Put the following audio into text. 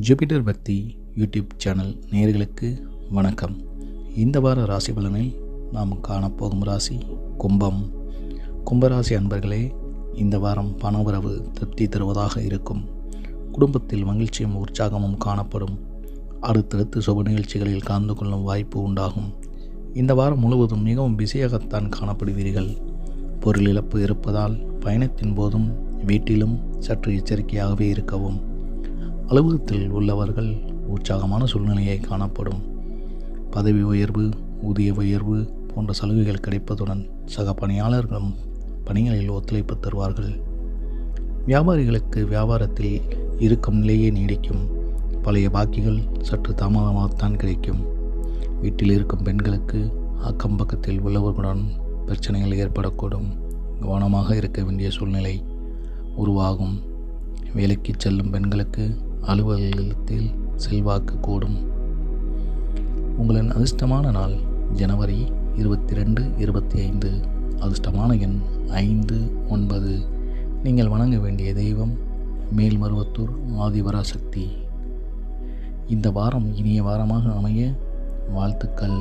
Jupiter பக்தி YouTube channel நேர்களுக்கு வணக்கம். இந்த வார ராசி பலனில் நாம் காணப்போகும் ராசி கும்பம். கும்பராசி அன்பர்களே இந்த வாரம் பணவரவு திருப்தி தருவதாக இருக்கும். குடும்பத்தில் மகிழ்ச்சியும் உற்சாகமும் காணப்படும். அடுத்தடுத்து சுப நிகழ்ச்சிகளில் கலந்து கொள்ளும் வாய்ப்பு உண்டாகும். இந்த வாரம் முழுவதும் மிகவும் பிஸியாகத்தான் காணப்படுவீர்கள். பொருள் இழப்பு இருப்பதால் பயணத்தின் போதும் வீட்டிலும் சற்று எச்சரிக்கையாகவே இருக்கவும். அலுவலகத்தில் உள்ளவர்கள் உற்சாகமான சூழ்நிலையை காணப்படும். பதவி உயர்வு ஊதிய உயர்வு போன்ற சலுகைகள் கிடைப்பதுடன் சக பணியாளர்களும் பணிகளில் ஒத்துழைப்பு தருவார்கள். வியாபாரிகளுக்கு வியாபாரத்தில் இருக்கும் நிலையே நீடிக்கும். பழைய பாக்கிகள் சற்று தாமதமாகத்தான் கிடைக்கும். வீட்டில் இருக்கும் பெண்களுக்கு அக்கம் பக்கத்தில் உள்ளவர்களுடன் பிரச்சனைகள் ஏற்படக்கூடும். கவனமாக இருக்க வேண்டிய சூழ்நிலை உருவாகும். வேலைக்கு செல்லும் பெண்களுக்கு அலுவலகத்தில் செல்வாக்கு கூடும். உங்களின் அதிர்ஷ்டமான நாள் ஜனவரி இருபத்தி ரெண்டு இருபத்தி ஐந்து அதிர்ஷ்டமான எண் ஐந்து ஒன்பது. நீங்கள் வணங்க வேண்டிய தெய்வம் மேல்மருவத்தூர் ஆதிபராசக்தி. இந்த வாரம் இனிய வாரமாக அமைய வாழ்த்துக்கள்.